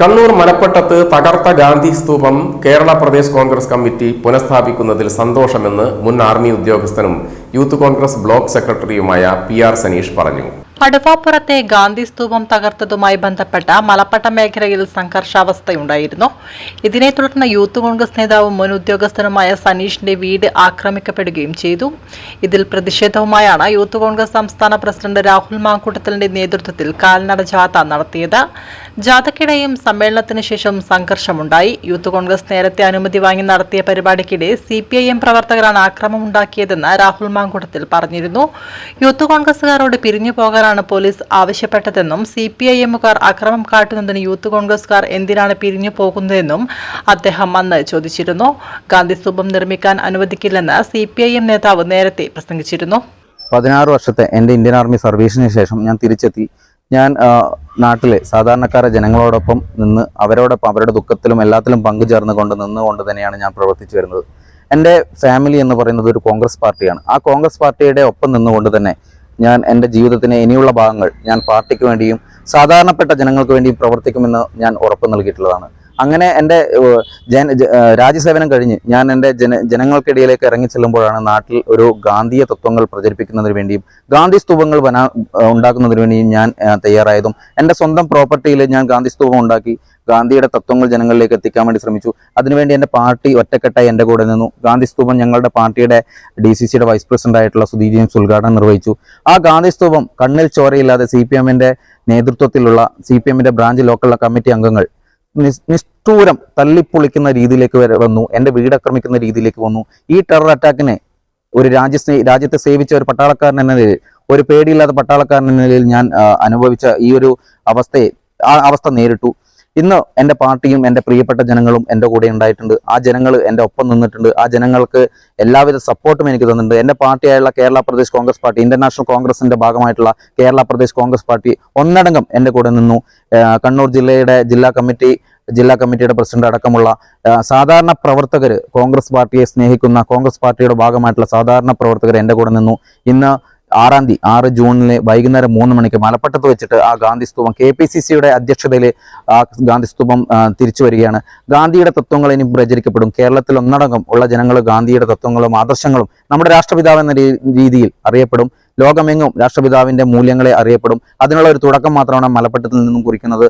കണ്ണൂർ മലപ്പട്ടത്ത് തകർത്ത ഗാന്ധി സ്തൂപം കേരള പ്രദേശ് കോൺഗ്രസ് കമ്മിറ്റി പുനഃസ്ഥാപിക്കുന്നതിൽ സന്തോഷമെന്ന് മുൻ ആർമി ഉദ്യോഗസ്ഥനും യൂത്ത് കോൺഗ്രസ് ബ്ലോക്ക് സെക്രട്ടറിയുമായ പി ആർ സനീഷ് പറഞ്ഞു. പടുവാപ്പുറത്തെ ഗാന്ധി സ്തൂപം തകർത്തതുമായി ബന്ധപ്പെട്ട മലപ്പട്ട മേഖലയിൽ സംഘർഷാവസ്ഥയുണ്ടായിരുന്നു. ഇതിനെ തുടർന്ന് യൂത്ത് കോൺഗ്രസ് നേതാവും മുൻ ഉദ്യോഗസ്ഥനുമായ സനീഷിന്റെ വീട് ആക്രമിക്കപ്പെടുകയും ചെയ്തു. ഇതിൽ പ്രതിഷേധവുമായാണ് യൂത്ത് കോൺഗ്രസ് സംസ്ഥാന പ്രസിഡന്റ് രാഹുൽ മാങ്കൂട്ടത്തലിന്റെ നേതൃത്വത്തിൽ കാൽനട ജാഥ നടത്തിയത്. ജാഥയ്ക്കിടെയും സമ്മേളനത്തിന് ശേഷം സംഘർഷമുണ്ടായി. യൂത്ത് കോൺഗ്രസ് നേരത്തെ അനുമതി വാങ്ങി നടത്തിയ പരിപാടിക്കിടെ സി പി ഐ എം പ്രവർത്തകരാണ് ആക്രമമുണ്ടാക്കിയതെന്ന് രാഹുൽ മാങ്കുടത്തിൽ പറഞ്ഞിരുന്നു. യൂത്ത് കോൺഗ്രസുകാരോട് പിരിഞ്ഞു പോകാനാണ് പോലീസ് ആവശ്യപ്പെട്ടതെന്നും സി പി ഐ എമ്മുകാർ അക്രമം കാട്ടുന്നതിന് യൂത്ത് കോൺഗ്രസുകാർ എന്തിനാണ് പിരിഞ്ഞു പോകുന്നതെന്നും അദ്ദേഹം അന്ന് ചോദിച്ചിരുന്നു. ഗാന്ധി സ്തൂപം നിർമ്മിക്കാൻ അനുവദിക്കില്ലെന്ന് സി പി ഐ എം നേതാവ് നേരത്തെ പ്രസംഗിച്ചിരുന്നു. പതിനാറ് വർഷത്തെ എന്റെ ഇന്ത്യൻ ആർമി സർവീസിന് ശേഷം ഞാൻ തിരിച്ചെത്തി. ഞാൻ നാട്ടിലെ സാധാരണക്കാരെ ജനങ്ങളോടൊപ്പം നിന്ന് അവരോടൊപ്പം അവരുടെ ദുഃഖത്തിലും എല്ലാത്തിലും പങ്കുചേർന്നുകൊണ്ട് നിന്നുകൊണ്ട് തന്നെയാണ് ഞാൻ പ്രവർത്തിച്ചു വരുന്നത്. എന്റെ ഫാമിലി എന്ന് പറയുന്നത് ഒരു കോൺഗ്രസ് പാർട്ടിയാണ്. ആ കോൺഗ്രസ് പാർട്ടിയുടെ ഒപ്പം നിന്നുകൊണ്ട് തന്നെ ഞാൻ എന്റെ ജീവിതത്തിന് ഇനിയുള്ള ഭാഗങ്ങൾ ഞാൻ പാർട്ടിക്ക് വേണ്ടിയും സാധാരണപ്പെട്ട ജനങ്ങൾക്ക് വേണ്ടിയും പ്രവർത്തിക്കുമെന്ന് ഞാൻ ഉറപ്പ് നൽകിയിട്ടുള്ളതാണ്. അങ്ങനെ എന്റെ രാജ്യസേവനം കഴിഞ്ഞ് ഞാൻ എന്റെ ജന ജനങ്ങൾക്കിടയിലേക്ക് ഇറങ്ങി ചെല്ലുമ്പോഴാണ് നാട്ടിൽ ഒരു ഗാന്ധിയ തത്വങ്ങൾ പ്രചരിപ്പിക്കുന്നതിന് വേണ്ടിയും ഗാന്ധി സ്തൂപങ്ങൾ വനാ ഉണ്ടാക്കുന്നതിന് വേണ്ടിയും ഞാൻ തയ്യാറായതും എന്റെ സ്വന്തം പ്രോപ്പർട്ടിയിൽ ഞാൻ ഗാന്ധി സ്തൂപം ഉണ്ടാക്കി ഗാന്ധിയുടെ തത്വങ്ങൾ ജനങ്ങളിലേക്ക് എത്തിക്കാൻ വേണ്ടി ശ്രമിച്ചു. അതിനുവേണ്ടി എന്റെ പാർട്ടി ഒറ്റക്കെട്ടായി എന്റെ കൂടെ നിന്നു. ഗാന്ധി സ്തൂപം ഞങ്ങളുടെ പാർട്ടിയുടെ ഡി സി സിയുടെ വൈസ് പ്രസിഡന്റ് ആയിട്ടുള്ള സുധീ ജെയിംസ് ഉദ്ഘാടനം നിർവഹിച്ചു. ആ ഗാന്ധി സ്തൂപം കണ്ണിൽ ചോരയില്ലാതെ സി പി എമ്മിന്റെ നേതൃത്വത്തിലുള്ള സി പി എമ്മിന്റെ ബ്രാഞ്ച് ലോക്കലുള്ള കമ്മിറ്റി അംഗങ്ങൾ നിഷ്ഠൂരം തള്ളിപ്പൊളിക്കുന്ന രീതിയിലേക്ക് വരെ വന്നു. എന്റെ വീട് ആക്രമിക്കുന്ന രീതിയിലേക്ക് വന്നു. ഈ ടെറർ അറ്റാക്കിനെ ഒരു രാജ്യ രാജ്യത്തെ സേവിച്ച ഒരു പട്ടാളക്കാരൻ എന്ന നിലയിൽ ഒരു പേടിയില്ലാത്ത പട്ടാളക്കാരൻ എന്ന നിലയിൽ ഞാൻ അനുഭവിച്ച ഈ ഒരു അവസ്ഥയെ ആ അവസ്ഥ നേരിട്ടു. ഇന്ന് എന്റെ പാർട്ടിയും എന്റെ പ്രിയപ്പെട്ട ജനങ്ങളും എന്റെ കൂടെ ഉണ്ടായിട്ടുണ്ട്. ആ ജനങ്ങൾ എന്റെ ഒപ്പം നിന്നിട്ടുണ്ട്. ആ ജനങ്ങൾക്ക് എല്ലാവിധ സപ്പോർട്ടും എനിക്ക് തന്നിട്ടുണ്ട്. എന്റെ പാർട്ടിയായുള്ള കേരള പ്രദേശ് കോൺഗ്രസ് പാർട്ടി ഇന്റർനാഷണൽ കോൺഗ്രസിന്റെ ഭാഗമായിട്ടുള്ള കേരള പ്രദേശ് കോൺഗ്രസ് പാർട്ടി ഒന്നടങ്കം എന്റെ കൂടെ നിന്നു. കണ്ണൂർ ജില്ലയുടെ ജില്ലാ കമ്മിറ്റി ജില്ലാ കമ്മിറ്റിയുടെ പ്രസിഡന്റ് അടക്കമുള്ള സാധാരണ പ്രവർത്തകർ കോൺഗ്രസ് പാർട്ടിയെ സ്നേഹിക്കുന്ന കോൺഗ്രസ് പാർട്ടിയുടെ ഭാഗമായിട്ടുള്ള സാധാരണ പ്രവർത്തകർ എന്റെ കൂടെ നിന്നു. ഇന്ന് ആറാം തീയതി ആറ് ജൂണിലെ വൈകുന്നേരം മൂന്ന് മണിക്ക് മലപ്പട്ടത്ത് വെച്ചിട്ട് ആ ഗാന്ധി സ്തൂപം കെ പി സി സിയുടെ അധ്യക്ഷതയിൽ ആ ഗാന്ധി സ്തൂപം തിരിച്ചു വരികയാണ്. ഗാന്ധിയുടെ തത്വങ്ങൾ ഇനി പ്രചരിക്കപ്പെടും. കേരളത്തിൽ ഒന്നടങ്കം ഉള്ള ജനങ്ങൾ ഗാന്ധിയുടെ തത്വങ്ങളും ആദർശങ്ങളും നമ്മുടെ രാഷ്ട്രപിതാവ് എന്ന രീതിയിൽ അറിയപ്പെടും. ലോകമെങ്ങും രാഷ്ട്രപിതാവിന്റെ മൂല്യങ്ങളെ അറിയപ്പെടും. അതിനുള്ള ഒരു തുടക്കം മാത്രമാണ് മലപ്പട്ടത്തിൽ നിന്നും കുറിക്കുന്നത്.